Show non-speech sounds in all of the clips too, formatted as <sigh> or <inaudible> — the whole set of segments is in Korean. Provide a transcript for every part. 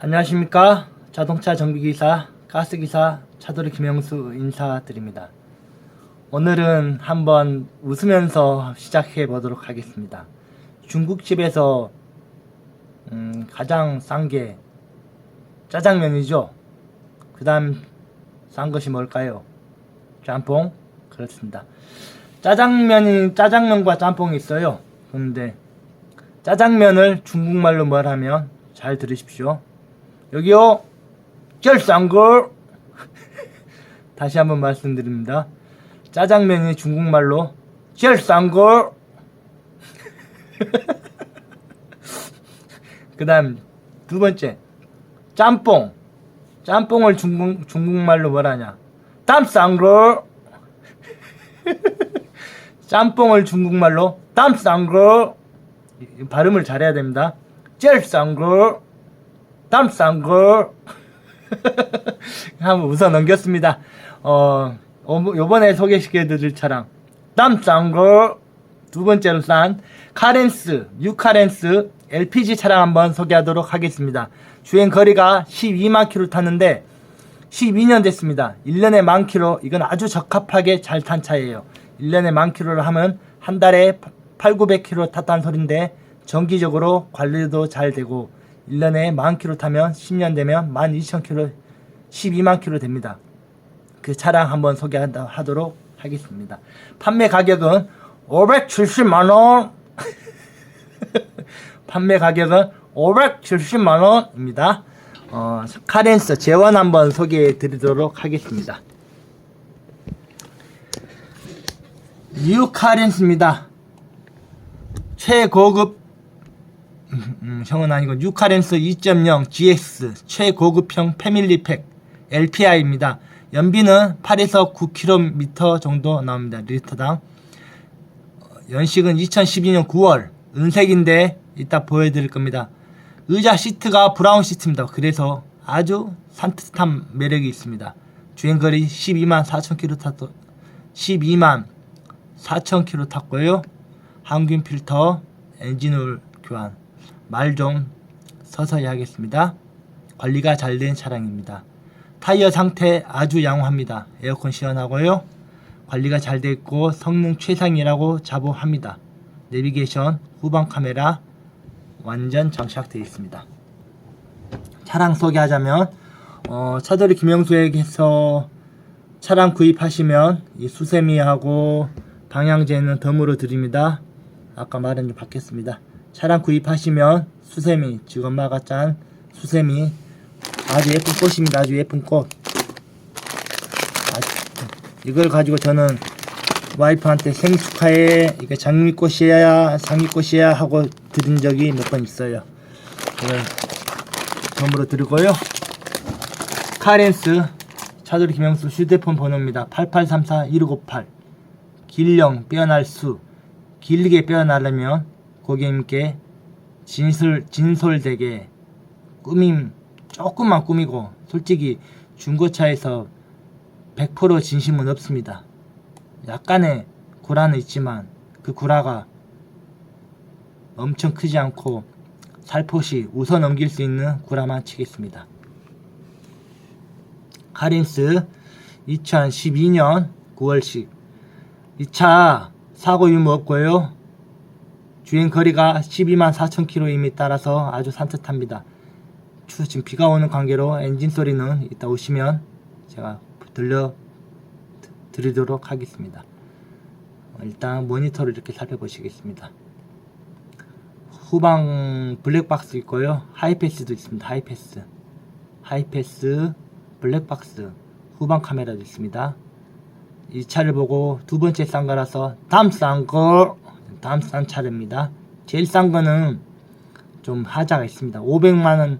안녕하십니까? 자동차 정비기사 가스기사 차돌이 김영수 인사드립니다. 오늘은 한번 웃으면서 시작해 보도록 하겠습니다. 중국집에서 음, 가장 싼 게 짜장면이죠? 그 다음 싼 것이 뭘까요? 짬뽕? 그렇습니다. 짜장면이 짜장면과 짬뽕이 있어요. 그런데 짜장면을 중국말로 말하면 잘 들으십시오 여기요. 제일 싼 걸. <laughs> 다시 한번 말씀드립니다. 짜장면이 중국말로 제일 싼 걸. 그 다음 두 번째 짬뽕. 짬뽕을 중국, 중국말로 뭐라냐? 땀싼 걸. <laughs> 짬뽕을 중국말로 땀싼 걸. 발음을 잘해야 됩니다. 제일 싼 걸 땀싼걸 <laughs> 한번 웃어 넘겼습니다. 어, 어, 요번에 소개시켜드릴 차량 땀싼걸 두 번째로 싼 카렌스 뉴카렌스 LPG 차량 한번 소개하도록 하겠습니다. 주행 거리가 12만 킬로 탔는데 12년 됐습니다. 1년에 만 킬로 이건 아주 적합하게 잘 탄 차예요. 1년에 만 킬로를 하면 한 달에 8, 900 킬로 탔다는 소린데 정기적으로 관리도 잘 되고 1년에 만 킬로 타면 10년 되면 12,000 킬로 12만 킬로 됩니다. 그 차량 한번 소개하도록 하겠습니다. 판매 가격은 570만 원. <laughs> 판매 가격은 570만 원입니다. 어, 카렌스 재원 한번 소개해 드리도록 하겠습니다. 뉴 카렌스입니다. 최고급 음, 형은 아니고 뉴카렌스 2.0 GX 최고급형 패밀리팩 LPI입니다. 연비는 8에서 9km 정도 나옵니다. 리터당. 어, 연식은 2012년 9월. 은색인데 이따 보여드릴 겁니다. 의자 시트가 브라운 시트입니다. 그래서 아주 산뜻한 매력이 있습니다. 주행거리 12만 4천 킬로 탔고 12만 4천 킬로 탔고요. 항균 필터, 엔진오일 교환. 말 좀 서서히 하겠습니다. 관리가 잘 된 차량입니다. 타이어 상태 아주 양호합니다. 에어컨 시원하고요. 관리가 잘 돼 있고 성능 최상이라고 자부합니다. 내비게이션, 후방 카메라 완전 장착되어 있습니다. 차량 소개하자면 어, 차돌이 김영수에게서 차량 구입하시면 이 수세미하고 방향제는 덤으로 드립니다. 아까 말은 좀 받겠습니다. 차량 구입하시면 수세미, 지금 엄마가 짠 수세미 아주 예쁜 꽃입니다. 아주 예쁜 꽃. 이걸 가지고 저는 와이프한테 생일 축하해. 이게 장미꽃이야, 장미꽃이야 하고 드린 적이 몇 번 있어요. 이걸 덤으로 드리고요. 카렌스 차돌이 김영수 휴대폰 번호입니다. 8834-1658 길령 빼어날 수 길게 빼어나려면 고객님께 진솔 진솔되게 꾸밈 조금만 꾸미고 솔직히 중고차에서 100% 진심은 없습니다. 약간의 구라는 있지만 그 구라가 엄청 크지 않고 살포시 웃어 넘길 수 있는 구라만 치겠습니다. 카린스 2012년 9월식 이 차 사고 유무 없고요. 주행 거리가 12만 4천 킬로임에 따라서 아주 산뜻합니다. 추 지금 비가 오는 관계로 엔진 소리는 이따 오시면 제가 들려 드- 드리도록 하겠습니다. 어, 일단 모니터를 이렇게 살펴보시겠습니다. 후방 블랙박스 있고요. 하이패스도 있습니다. 하이패스. 하이패스, 블랙박스, 후방 카메라도 있습니다. 이 차를 보고 두 번째 싼 거라서 다음 싼 거, 다음 싼 차입니다. 제일 싼 거는 좀 하자가 있습니다. 500만원,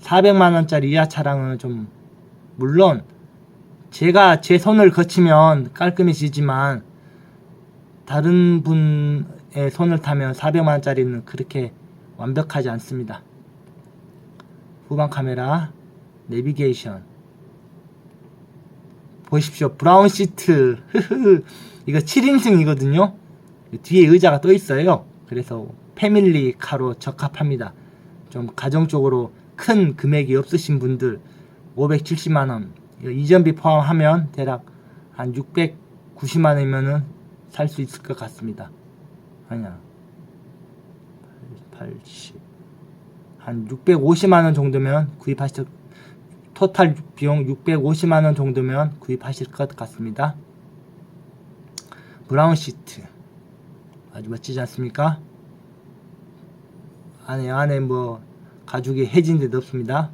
400만원짜리 이하 차량은 좀, 물론, 제가 제 손을 거치면 깔끔해지지만, 다른 분의 손을 타면 400만원짜리는 그렇게 완벽하지 않습니다. 후방 카메라, 내비게이션, 보십시오. 브라운 시트. <laughs> 이거 7인승이거든요. 뒤에 의자가 또 있어요. 그래서 패밀리 카로 적합합니다. 좀 가정적으로 큰 금액이 없으신 분들 570만 원 이전비 포함하면 대략 한 690만 원이면은 살 수 있을 것 같습니다. 아니야. 80. 한 650만 원 정도면 구입하실 토탈 비용 650만 원 정도면 구입하실 것 같습니다. 브라운 시트 아주 멋지지 않습니까? 안에 안에 뭐 가죽이 해진 데도 없습니다.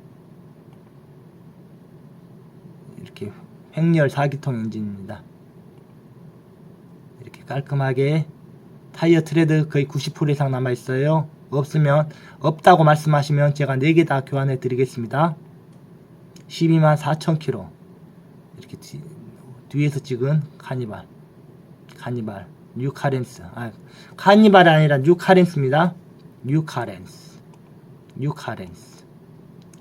이렇게 횡렬 4기통 엔진입니다. 이렇게 깔끔하게 타이어 트레드 거의 90% 이상 남아 있어요. 없으면 없다고 말씀하시면 제가 4개 다 교환해 드리겠습니다. 12만 4천 킬로 이렇게 뒤, 뒤에서 찍은 카니발 카니발 뉴카렌스 아 카니발이 아니라 뉴카렌스입니다. 뉴카렌스 뉴카렌스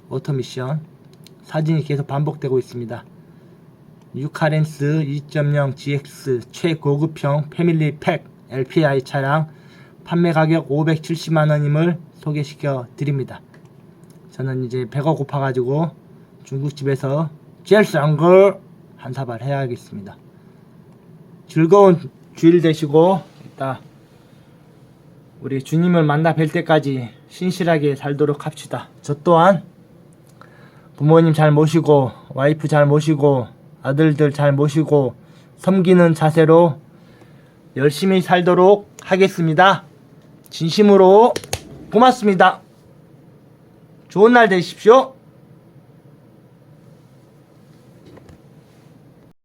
오토미션 사진이 계속 반복되고 있습니다. 뉴카렌스 2.0 GX 최고급형 패밀리 팩 LPI 차량 판매 가격 570만 원임을 소개시켜 드립니다. 저는 이제 배가 고파가지고 중국집에서 제일 싼 걸 한 사발 해야겠습니다. 즐거운 주일 되시고 이따 우리 주님을 만나 뵐 때까지 신실하게 살도록 합시다. 저 또한 부모님 잘 모시고 와이프 잘 모시고 아들들 잘 모시고 섬기는 자세로 열심히 살도록 하겠습니다. 진심으로 고맙습니다. 좋은 날 되십시오.